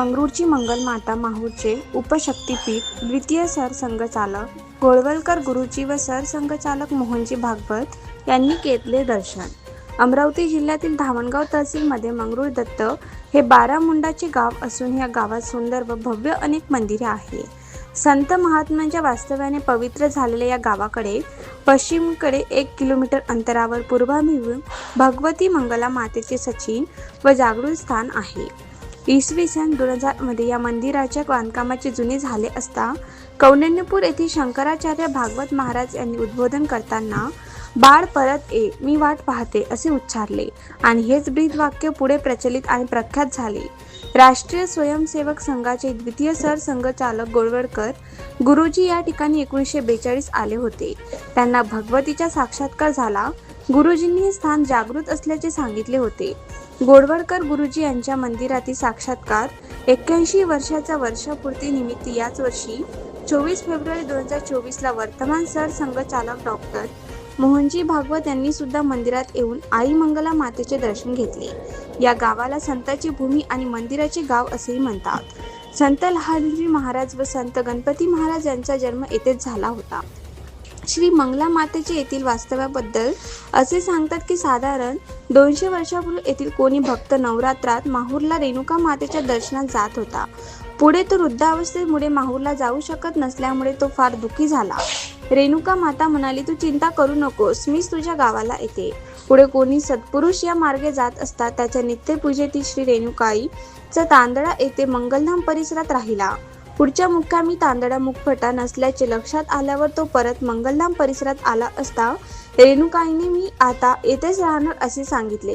मंगरूळची मंगलमाता माहूरचे उपशक्तीपीठ द्वितीय सरसंघचालक गोळवलकर गुरुजी व सरसंघचालक मोहनजी भागवत यांनी घेतले दर्शन. अमरावती जिल्ह्यातील धावणगाव तहसीलमध्ये मंगरूळ दत्त हे बारामुंडाचे गाव असून या गावात सुंदर व भव्य अनेक मंदिरे आहे. संत महात्म्यांच्या वास्तव्याने पवित्र झालेल्या या गावाकडे पश्चिमकडे एक किलोमीटर अंतरावर पूर्वाभिमुख भगवती मंगला मातेचे सचिन व जागृत स्थान आहे. इसवी सन दोन हजारमध्ये या मंदिराच्या बांधकामाचे जुने झाले असता कौंडण्यपूर येथील शंकराचार्य भागवत महाराज यांनी उद्बोधन करताना बाळ परत ये मी वाट पाहते असे उच्चारले. आणि हेच ब्रीद वाक्य पुढे प्रचलित आणि प्रख्यात झाले. राष्ट्रीय स्वयंसेवक संघाचे द्वितीय सरसंघचालक गोळवडकर गुरुजी या ठिकाणी एकोणीसशे बेचाळीस आले होते. त्यांना भगवतीचा साक्षात्कार झाला. गुरुजींनी हे स्थान जागृत असल्याचे सांगितले होते. गोडवळकर गुरुजी यांच्या मंदिरातील साक्षात्कार एक्क्याऐंशी वर्षाच्या वर्षपूर्ती निमित्त याच वर्षी चोवीस फेब्रुवारी दोन हजार चोवीसला वर्तमान सरसंघचालक डॉक्टर मोहनजी भागवत यांनी सुद्धा मंदिरात येऊन आई मंगला मातेचे दर्शन घेतले. या गावाला संताची भूमी आणि मंदिराचे गाव असेही म्हणतात. संत लहानजी महाराज व संत गणपती महाराज यांचा जन्म येथेच झाला होता. श्री मंगला मातेचे येथील वास्तव्याबद्दल असे सांगतात की साधारण दोनशे वर्षापूर्वी येथील कोणी भक्त नवरात्रात माहूरला रेणुका मातेच्या दर्शनात जात होता. पुढे तो वृद्धावस्थेमुळे माहूरला जाऊ शकत नसल्यामुळे तो फार दुखी झाला. रेणुका माता म्हणाली तू चिंता करू नकोस मीच तुझ्या गावाला येते. पुढे कोणी सत्पुरुष या मार्गे जात असता त्याच्या नित्यपूजेतील श्री रेणुकाईचा तांदळा येथे मंगलधाम परिसरात राहिला. पुढच्या मुक्कामी तांदळा मुखफटा नसल्याचे लक्षात आल्यावर तो परत मंगलधाम परिसरात आला असता रेणुकाईने मी आता येथेच राहणार असे सांगितले.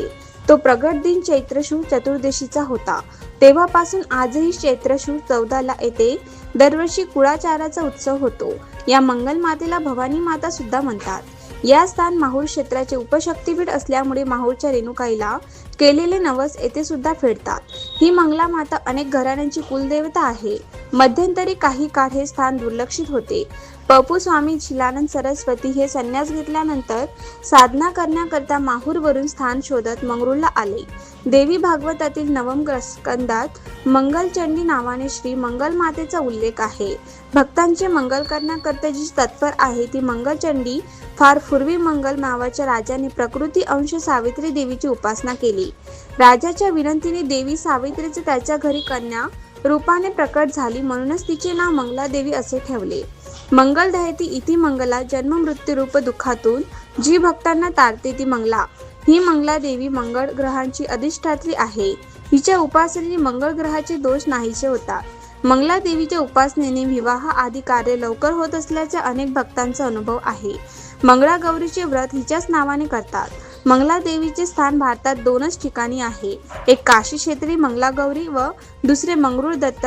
तो प्रगट दिन चैत्रशूर चतुर्दशीचा होता. तेव्हापासून आजही चैत्रशूर चौदाला येते. दरवर्षी कुळाचाराचा उत्सव होतो. या मंगल मातेला भवानी माता सुद्धा म्हणतात. या स्थान माहूर क्षेत्राचे उपशक्तीपीठ असल्यामुळे माहूरच्या रेणुकाईला केलेले नवस येथे सुद्धा फेडतात. ही मंगला माता अनेक घराण्यांची कुलदेवता आहे. मध्यंतरी काही काळ हे स्थान दुर्लक्षित होते. पपू स्वामी शिलानंद सरस्वती हे संन्यास घेतल्यानंतर साधना करण्याकरता माहूरवरून स्थान शोधत मंगरूळला आले. देवी भागवतातील नवम स्कंदात मंगलचंडी नावाने श्री मंगल मातेचा उल्लेख आहे. भक्तांचे मंगल करण्याकरता जी तत्पर आहे ती मंगलचंडी फार पूर्वी मंगल नावाच्या राजाने प्रकृती अंश सावित्री देवीची उपासना केली. राजाच्या विनंतीने देवी सावित्रीचे त्याच्या घरी कन्या रूपाने प्रकट झाली म्हणूनच तिचे नाव मंगला देवी असे ठेवले. मंगल दहती इति मंगला जन्म मृत्यू रूप दुःखातून जी भक्तांना तारते ती मंगला. ही मंगला देवी मंगळ ग्रहांची अधिष्ठात्री आहे. हिच्या उपासनेने मंगळ ग्रहाचे दोष नाहीसे होतात. मंगला देवीच्या उपासनेने विवाह आदी कार्य लवकर होत असल्याचा अनेक भक्तांचा अनुभव आहे. मंगळागौरीचे व्रत हिच्याच नावाने करतात. मंगला देवीचे स्थान भारतात दोनच ठिकाणी आहे. एक काशी क्षेत्री मंगलागौरी व दुसरे मंगरूळ दत्त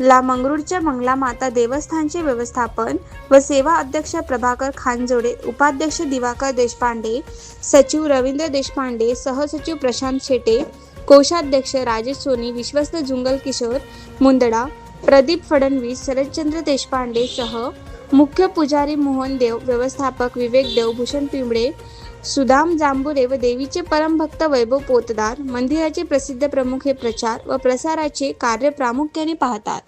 ला मंगरूळच्या मंगला माता देवस्थानचे व्यवस्थापन व सेवा अध्यक्ष प्रभाकर खानजोडे उपाध्यक्ष दिवाकर देशपांडे सचिव रवींद्र देशपांडे सहसचिव प्रशांत शेटे कोषाध्यक्ष राजेश सोनी विश्वस्त जुंगल किशोर मुंदडा प्रदीप फडणवीस शरदचंद्र देशपांडे सह मुख्य पुजारी मोहन देव व्यवस्थापक विवेक देव भूषण पिंबळे सुदाम जांभुरे व देवीचे परमभक्त वैभव पोतदार मंदिराचे प्रसिद्ध प्रमुख हे प्रचार व प्रसाराचे कार्य प्रामुख्याने पाहतात.